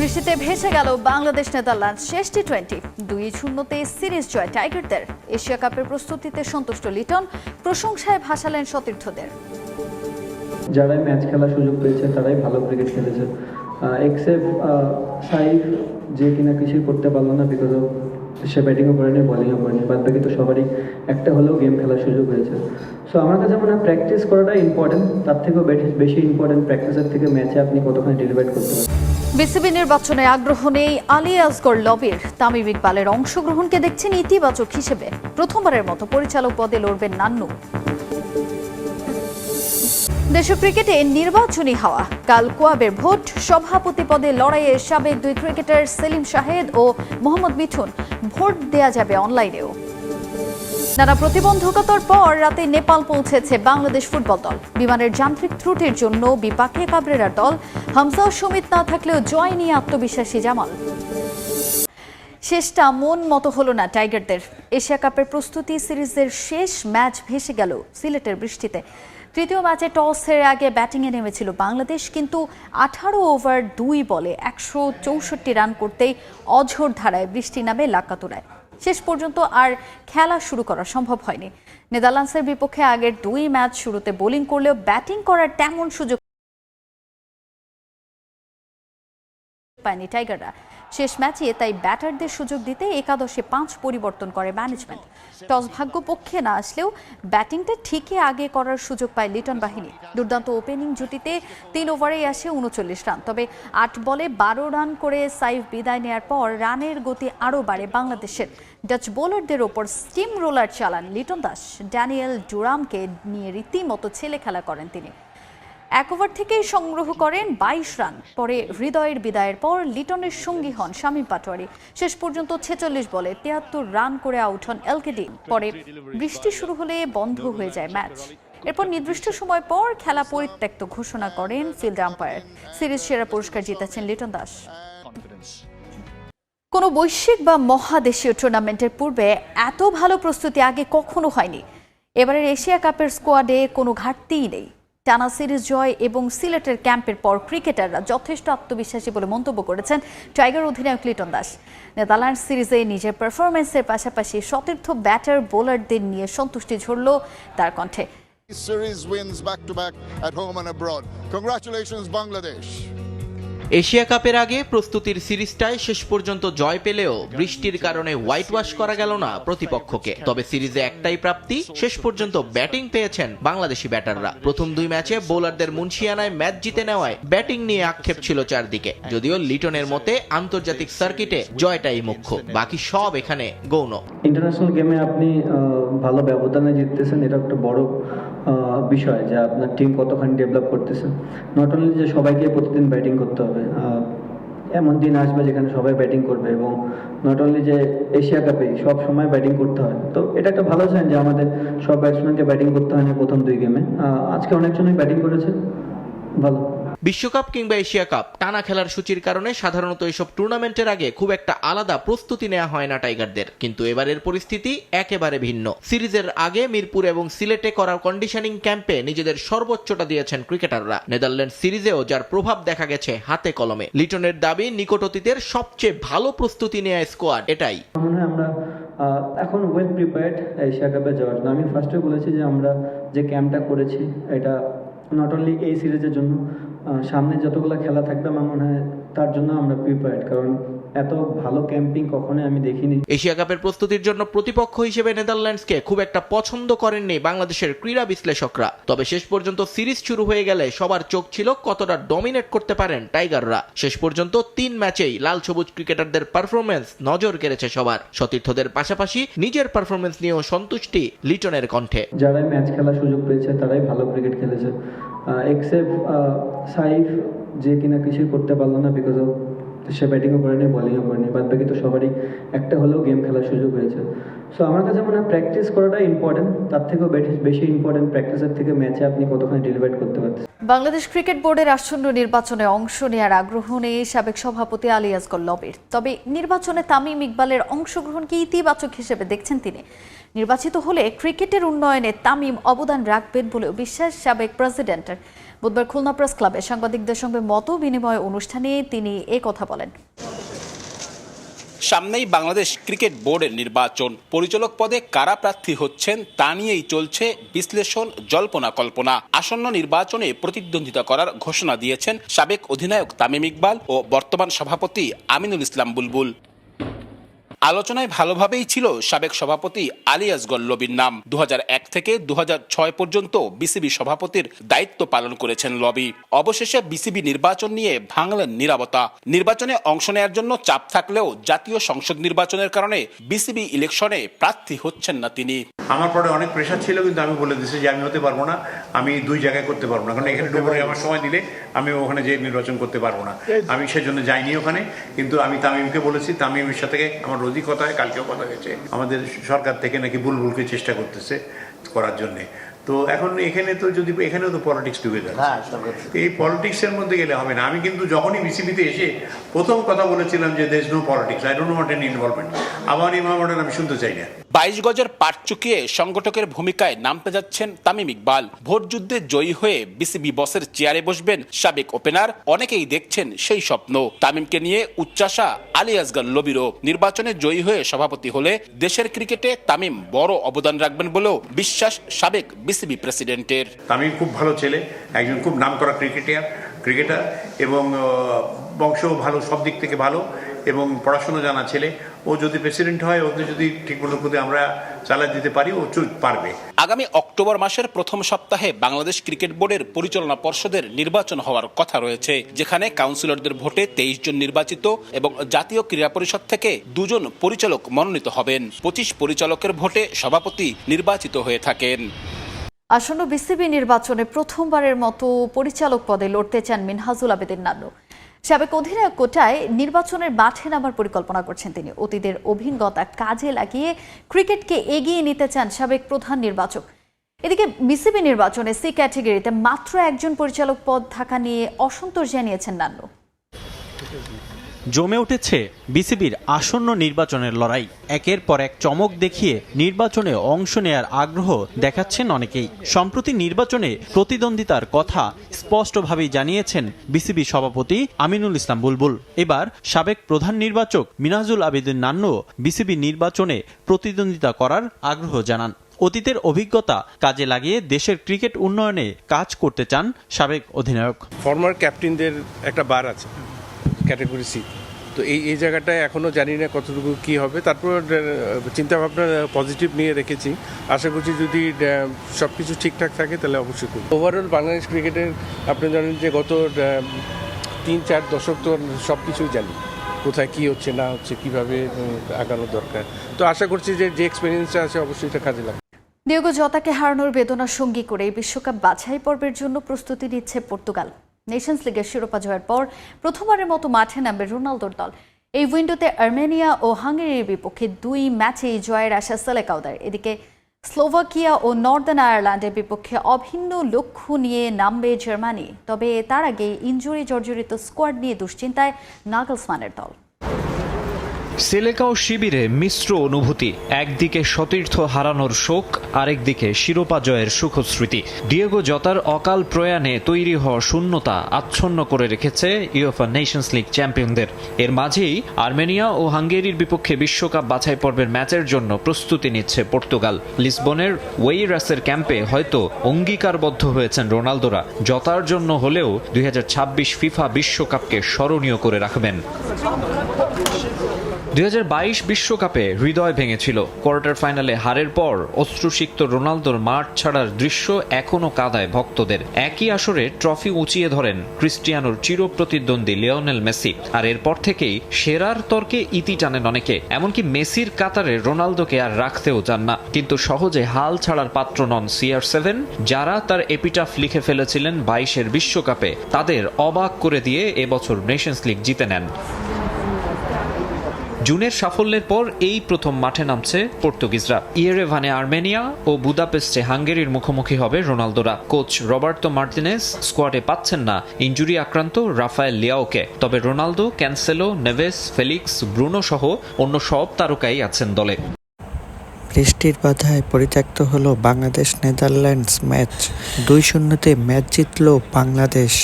বৃষ্টিতে ভেসে গেল বাংলাদেশ নেদারল্যান্ডস। শেষ টি টোয়েন্টি দুই শূন্যতে সিরিজ জয় টাইগারদের। এশিয়া কাপের প্রস্তুতিতে সন্তুষ্ট লিটন, প্রশংসায় ভাসালেন সতীর্থদের। যারাই ম্যাচ খেলার সুযোগ পেয়েছে, তারাই ভালো ক্রিকেট খেলেছে। এক্সেপ্ট সাইফ যে কিনা কিছুই করতে পারল না বিকজ অফ সে ব্যাটিংও করেনি বলিংও করেনি। বাদ বাকি তো সবারই একটা হলেও গেম খেলার সুযোগ হয়েছে। সো আমার কাছে মনে হয় প্র্যাকটিস করাটা ইম্পর্টেন্ট তার থেকেও বেশি ইম্পর্টেন্ট প্র্যাকটিসের থেকে ম্যাচে আপনি কতখানি ডেলিভার করতে পারেন বিসিবি নির্বাচনে আগ্রহ নেই আলী আসগর লবির। তামিম ইকবালের অংশগ্রহণকে দেখছেন ইতিবাচক হিসেবে। প্রথমবারের মতো পরিচালক পদে লড়বেন নান্নু। দেশের ক্রিকেটে নির্বাচনী হাওয়া। কাল কোয়াবের ভোট, সভাপতি পদে লড়াইয়ে সাবেক দুই ক্রিকেটার সেলিম শাহেদ ও মোহাম্মদ মিঠুন ভোট দেয়া যাবে অনলাইনেও। নানা প্রতিবন্ধকতার পর রাতে নেপাল পৌঁছেছে বাংলাদেশ ফুটবল দল। বিমানের যান্ত্রিক ত্রুটির জন্য বিপাকে কাবরেরার দল। হামজা ও সুমিত না থাকলেও জয় নিয়ে আত্মবিশ্বাসী জামাল। শেষটা মন মতো হলো না টাইগারদের। এশিয়া কাপের প্রস্তুতি সিরিজের শেষ ম্যাচ ভেসে গেল সিলেটের বৃষ্টিতে। তৃতীয় ম্যাচে টস হেরে আগে ব্যাটিংয়ে নেমেছিল বাংলাদেশ, কিন্তু আঠারো ওভার দুই বলে একশো চৌষট্টি রান করতেই অঝোর ধারায় বৃষ্টি নামে লাক্কাতুরায় শেষ পর্যন্ত আর খেলা শুরু করা সম্ভব হয়নি। নেদারল্যান্ডসের বিপক্ষে আগের দুই ম্যাচ শুরুতে বোলিং করলেও ব্যাটিং করার তেমন সুযোগ পায়নি টাইগাররা। শেষ ম্যাচে তাই ব্যাটারদের সুযোগ দিতে একাদশে পাঁচ পরিবর্তন করে ম্যানেজমেন্ট টস ভাগ্য পক্ষে না আসলেও ব্যাটিংটা ঠিকই আগে করার সুযোগ পায় লিটন বাহিনী। দুর্দান্ত ওপেনিং জুটিতে তিন ওভারেই আসে উনচল্লিশ রান। তবে আট বলে বারো রান করে সাইফ বিদায় নেয়ার পর রানের গতি আরও বাড়ে বাংলাদেশের। ডাচ বোলারদের ওপর স্টিম রোলার চালান লিটন দাস। ড্যানিয়েল ডুরামকে নিয়ে রীতিমতো ছেলে খেলা করেন তিনি। এক ওভার থেকেই সংগ্রহ করেন বাইশ রান। পরে হৃদয়ের বিদায়ের পর লিটনের সঙ্গী হন শামীম পাটোয়ারি। শেষ পর্যন্ত ছেচল্লিশ বলে তিয়াত্তর রান করে আউট হন এলকেডি পরে বৃষ্টি শুরু হলে বন্ধ হয়ে যায় ম্যাচ। এরপর নির্দিষ্ট সময় পর খেলা পরিত্যক্ত ঘোষণা করেন ফিল্ড আম্পায়ার। সিরিজ সেরা পুরস্কার জিতেছেন লিটন দাস। কোনো বৈশ্বিক বা মহাদেশীয় টুর্নামেন্টের পূর্বে এত ভালো প্রস্তুতি আগে কখনো হয়নি। এবারের এশিয়া কাপের স্কোয়াডে কোনো ঘাটতিই নেই। টানা সিরিজ জয় এবং সিলেটের ক্যাম্পের পর ক্রিকেটাররা যথেষ্ট আত্মবিশ্বাসী বলে মন্তব্য করেছেন টাইগার অধিনায়ক লিটন দাস। নেদারল্যান্ডস সিরিজে নিজের পারফরমেন্সের পাশাপাশি সতীর্থ ব্যাটার, বোলারদের নিয়ে সন্তুষ্টি ঝরল তার কণ্ঠে। Series wins back to back. Asia কাপের আগে প্রস্তুতির সিরিজটায় শেষ পর্যন্ত জয় পেলেও বৃষ্টির কারণে হোয়াইট ওয়াশ করা গেল না প্রতিপক্ষকে। তবে সিরিজে একটাই প্রাপ্তি, শেষ পর্যন্ত ব্যাটিং পেয়েছেন বাংলাদেশি ব্যাটাররা। প্রথম দুই ম্যাচে বোলারদের মুন্সিয়ানায় ম্যাচ জিতে নেওয়ায় ব্যাটিং নিয়ে আক্ষেপ ছিল চারদিকে। যদিও লিটনের মতে আন্তর্জাতিক সার্কিটে জয়টাই মুখ্য। বাকি সব এখানে গৌণ। ইন্টারন্যাশনাল গেমে আপনি ভালো ব্যবধানে জিততেছেন, এটা একটা বড় বিষয় যে আপনার টিম কতখানি ডেভেলপ করতেছেন নট অনলি যে সবাইকে প্রতিদিন ব্যাটিং করতে হবে আহ, এমন দিন আসবে যেখানে সবাই ব্যাটিং করবে এবং নট অনলি যে এশিয়া কাপে সব সময় ব্যাটিং করতে হয়। তো এটা একটা ভালো সাইন যে আমাদের সব ব্যাটসম্যানকে ব্যাটিং করতে হয় না প্রথম দুই গেমে আজকে অনেকজনই ব্যাটিং করেছে। ভালো। বিশ্বকাপ কিংবা এশিয়া কাপ টানা খেলার সূচির কারণে সাধারণত এসব টুর্নামেন্টের আগে খুব একটা আলাদা প্রস্তুতি নেওয়া হয় না টাইগারদের। কিন্তু এবারের পরিস্থিতি একেবারে ভিন্ন। সিরিজের আগে মিরপুর এবং সিলেটে করা কন্ডিশনিং ক্যাম্পে নিজেদের সর্বোচ্চটা দিয়েছেন ক্রিকেটাররা। নেদারল্যান্ড সিরিজেও যার প্রভাব দেখা গেছে হাতে কলমে। লিটনের দাবি, নিকট অতীতের সবচেয়ে ভালো প্রস্তুতি নেওয়া স্কোয়াড এটাই। মনে হয় আমরা এখন ওয়েল প্রিপেয়ার্ড এশিয়া কাপে যাওয়ার। জন্য আমি ফার্স্টে বলেছি যে আমরা যে ক্যাম্পটা করেছি, এটা নট অনলি এই সিরিজের জন্য সামনে যতগুলো খেলা থাকবে আমার মনে হয় তার জন্য আমরা প্রিপেয়ার্ড কারণ এত ভালো ক্যাম্পিং কখনোই আমি দেখিনি। এশিয়া কাপের প্রস্তুতির জন্য প্রতিপক্ষ হিসেবে নেদারল্যান্ডসকে খুব একটা পছন্দ করেননি বাংলাদেশের ক্রীড়া বিশ্লেষকরা। তবে শেষ পর্যন্ত সিরিজ শুরু হয়ে গেলে সবার চোখ ছিল কতটা ডমিনেট করতে পারেন টাইগাররা। শেষ পর্যন্ত তিন ম্যাচেই লাল সবুজ ক্রিকেটারদের পারফরমেন্স নজর কেড়েছে সবার। সতীর্থদের পাশাপাশি নিজের পারফরমেন্স নিয়েও সন্তুষ্টি লিটনের কণ্ঠে। যারাই ম্যাচ খেলার সুযোগ পেয়েছে তারাই ভালো ক্রিকেট খেলেছে। এক্সেপ্ট সাইফ যে কিনা কিছুই করতে পারল না বিকজ অফ সে ব্যাটিংও করেনি বলিংও করেনি। বাদ বাকি তো সবারই একটা হলেও গেম খেলার সুযোগ হয়েছে। সো আমার কাছে মনে হয় প্র্যাকটিস করাটা ইম্পর্টেন্ট তার থেকেও বেশি- ইম্পর্টেন্ট প্র্যাকটিসের থেকে ম্যাচে আপনি কতখানি ডেলিভার করতে পারছেন বাংলাদেশ ক্রিকেট বোর্ডের আসন্ন নির্বাচনে অংশ নেওয়ার আগ্রহ নেই সাবেক সভাপতি আলী আসগর লবির। তবে নির্বাচনে তামিম ইকবালের অংশগ্রহণকে ইতিবাচক হিসেবে দেখছেন তিনি। নির্বাচিত হলে ক্রিকেটের উন্নয়নে তামিম অবদান রাখবেন বলেও বিশ্বাস সাবেক প্রেসিডেন্টের বুধবার খুলনা প্রেস ক্লাবে সাংবাদিকদের সঙ্গে মত বিনিময় অনুষ্ঠানে তিনি এ কথা বলেন। সামনেই বাংলাদেশ ক্রিকেট বোর্ডের নির্বাচন। পরিচালক পদে কারা প্রার্থী হচ্ছেন তা নিয়েই চলছে বিশ্লেষণ, জল্পনা, কল্পনা। আসন্ন নির্বাচনে প্রতিদ্বন্দ্বিতা করার ঘোষণা দিয়েছেন সাবেক অধিনায়ক তামিম ইকবাল ও বর্তমান সভাপতি আমিনুল ইসলাম বুলবুল। আলোচনায় ভালোভাবেই ছিল সাবেক সভাপতি আলী আসগর লবির নাম। দু হাজার এক থেকে দুহাজার ছয় পর্যন্ত বিসিবি সভাপতির দায়িত্ব পালন করেছেন লবি। অবশেষে বিসিবি নির্বাচন নিয়ে ভাঙলেন নিরাপত্তা নির্বাচনে অংশ নেয়ার জন্য চাপ থাকলেও জাতীয় সংসদ নির্বাচনের কারণে বিসিবি ইলেকশনে প্রার্থী হচ্ছেন না তিনি। আমার পরে অনেক প্রেশার ছিল কিন্তু আমি বলে দিয়েছি যে আমি হতে পারব না। আমি দুই জায়গায় করতে পারব না কারণ এখানে ডুবরে আমার সময় দিলে আমি ওখানে যে নির্বাচন করতে পারব না। আমি সেজন্য যাইনি ওখানে কিন্তু আমি তামিমকে বলেছি তামিমের সাথে আমার কথায় কালকেও কথা হয়েছে। আমাদের সরকার থেকে নাকি বুলবুলকে চেষ্টা করতেছে করার জন্যে। তো এখন এখানে তো যদি এখানেও তো পলিটিক্স ডুবে যাচ্ছে। এই পলিটিক্সের মধ্যে গেলে হবে না। আমি কিন্তু যখনই বিসিবিতে এসে প্রথম কথা বলেছিলাম যে দেশ no politics I don't want an involvement আমার ইনভলভমেন্ট আমি শুনতে চাই না। বাইশ গজের পাট চুকিয়ে সংগঠকের ভূমিকায় নামতে যাচ্ছেন তামিম ইকবাল। ভোট যুদ্ধে জয়ী হয়ে বিসিবি বসের চেয়ারে বসবেন সাবেক ওপেনার। অনেকেই দেখছেন সেই স্বপ্ন। তামিমকে নিয়ে উচ্চাসা আলী আসগার লবিরও। নির্বাচনে জয়ী হয়ে সভাপতি হলে দেশের ক্রিকেটে তামিম বড় অবদান রাখবেন বলেও বিশ্বাস সাবেক বিসিবি প্রেসিডেন্টের। তামিম খুব ভালো ছেলে একজন খুব নামকরা ক্রিকেটার। ক্রিকেটার এবং বংশও ভালো, সব দিক থেকে ভালো এবং পড়াশোনা জানা ছেলে। ও যদি প্রেসিডেন্ট হয়, ওকে যদি ঠিকমতো করে আমরা চালিয়ে দিতে পারি, ও পারবে। আগামী অক্টোবর মাসের প্রথম সপ্তাহে বাংলাদেশ ক্রিকেট বোর্ডের পরিচালনা পর্ষদের নির্বাচন হওয়ার কথা রয়েছে, যেখানে কাউন্সিলরদের ভোটে তেইশ জন নির্বাচিত এবং জাতীয় ক্রীড়া পরিষদ থেকে দুজন পরিচালক মনোনীত হবেন। পঁচিশ পরিচালকের ভোটে সভাপতি নির্বাচিত হয়ে থাকেন। আসন্ন বিসিবি নির্বাচনে প্রথমবারের মতো পরিচালক পদে লড়তে চান মিনহাজুল আবেদিন নান্নু। সাবেক অধিনায়ক কোটায় নির্বাচনের মাঠে নামার পরিকল্পনা করছেন তিনি। অতীতের অভিজ্ঞতা কাজে লাগিয়ে ক্রিকেটকে এগিয়ে নিতে চান সাবেক প্রধান নির্বাচক। এদিকে বিসিবি নির্বাচনে সি ক্যাটেগরিতে মাত্র একজন পরিচালক পদ থাকা নিয়ে অসন্তোষ জানিয়েছেন নান্নু। জমে উঠেছে বিসিবির আসন্ন নির্বাচনের লড়াই। একের পর এক চমক দেখিয়ে নির্বাচনে অংশ নেয়ার আগ্রহ দেখাচ্ছেন অনেকেই। সম্প্রতি নির্বাচনে প্রতিদ্বন্দ্বিতার কথা স্পষ্টভাবেই জানিয়েছেন বিসিবি সভাপতি আমিনুল ইসলাম বুলবুল। এবার সাবেক প্রধান নির্বাচক মিনাজুল আবেদিন নান্নু বিসিবি নির্বাচনে প্রতিদ্বন্দ্বিতা করার আগ্রহ জানান। অতীতের অভিজ্ঞতা কাজে লাগিয়ে দেশের ক্রিকেট উন্নয়নে কাজ করতে চান সাবেক অধিনায়ক। ফর্মার ক্যাপ্টেনদের একটা বার আছে। ক্যাটাগরি সি তো এই এই জায়গাটায় এখনও জানি না কতটুকু কী হবে। তারপর চিন্তাভাবনা পজিটিভ নিয়ে রেখেছি। আশা করছি যদি সব কিছু ঠিকঠাক থাকে তাহলে অবশ্যই করব। ওভারঅল বাংলাদেশ ক্রিকেটের আপনি জানেন যে গত তিন, চার দশক তো সব কিছুই জানি। কোথায় কী হচ্ছে, না হচ্ছে, কীভাবে আগানো দরকার। তো আশা করছি যে যে এক্সপিরিয়েন্সটা আছে অবশ্যই এটা কাজে লাগবে। ডিয়েগো জতাকে হারানোর বেদনা সঙ্গী করে এই বিশ্বকাপ বাছাই পর্বের জন্য প্রস্তুতি নিচ্ছে পর্তুগাল। নেশনস লিগের শিরোপা জয়ের পর প্রথমবারের মতো মাঠে নামবে রোনালদোর দল। এই উইন্ডোতে আর্মেনিয়া ও হাঙ্গেরির বিপক্ষে দুই ম্যাচেই জয়ের আশা সেলেকাউদার এদিকে স্লোভাকিয়া ও নর্দার্ন আয়ারল্যান্ডের বিপক্ষে অভিন্ন লক্ষ্য নিয়ে নামবে জার্মানি। তবে তার আগে ইঞ্জুরি জর্জরিত স্কোয়াড নিয়ে দুশ্চিন্তায় নাগলসমানের দল। সেলেকাও শিবিরে মিশ্র অনুভূতি। একদিকে সতীর্থ হারানোর শোক, আরেকদিকে শিরোপা জয়ের সুখস্মৃতি। ডিয়েগো জতার অকাল প্রয়াণে তৈরি হওয়া শূন্যতা আচ্ছন্ন করে রেখেছে ইউএফা নেশনস লিগ চ্যাম্পিয়নদের। এর মাঝেই আর্মেনিয়া ও হাঙ্গেরির বিপক্ষে বিশ্বকাপ বাছাই পর্বের ম্যাচের জন্য প্রস্তুতি নিচ্ছে পর্তুগাল। লিসবনের ওয়েইরাসের ক্যাম্পে হয়তো অঙ্গীকারবদ্ধ হয়েছেন রোনালদোরা। জতার জন্য হলেও দুই হাজার ছাব্বিশ ফিফা বিশ্বকাপকে স্মরণীয় করে রাখবেন। দুই বিশ্বকাপে হৃদয় ভেঙেছিল। কোয়ার্টার ফাইনালে হারের পর অশ্রুসিক্ত রোনালদোর মাঠ ছাড়ার দৃশ্য এখনও কাদায় ভক্তদের। একই আসরে ট্রফি উঁচিয়ে ধরেন ক্রিস্টিয়ানোর চিরপ্রতিদ্বন্দ্বী লিওনেল মেসি। আর এরপর থেকেই সেরার তর্কে ইতি টানেন অনেকে। এমনকি মেসির কাতারে রোনালদোকে আর রাখতেও চান না। কিন্তু সহজে হাল ছাড়ার পাত্র নন সিআর সেভেন, যারা তার এপিটাফ লিখে ফেলেছিলেন বাইশের বিশ্বকাপে। তাদের অবাক করে দিয়ে এবছর নেশনস লিগ জিতে নেন। জুনের সাফল্যের পর এই প্রথম মাঠে নামছে পর্তুগিজরা। ইয়েরেভানে আর্মেনিয়া ও বুদাপেস্টে হাঙ্গেরির মুখোমুখি হবে রোনালদোরা। কোচ রবার্তো মার্টিনেস স্কোয়াডে পাচ্ছেন না ইঞ্জুরি আক্রান্ত রাফায়েল লিয়াওকে। তবে Ronaldo, Cancelo, Neves, Felix, Bruno সহ অন্য সব তারকাই আছেন দলে। বৃষ্টির বাধায় পরিত্যক্ত হলো বাংলাদেশ নেদারল্যান্ডস ম্যাচ। দুই শূন্যতে ম্যাচ জিতল বাংলাদেশ।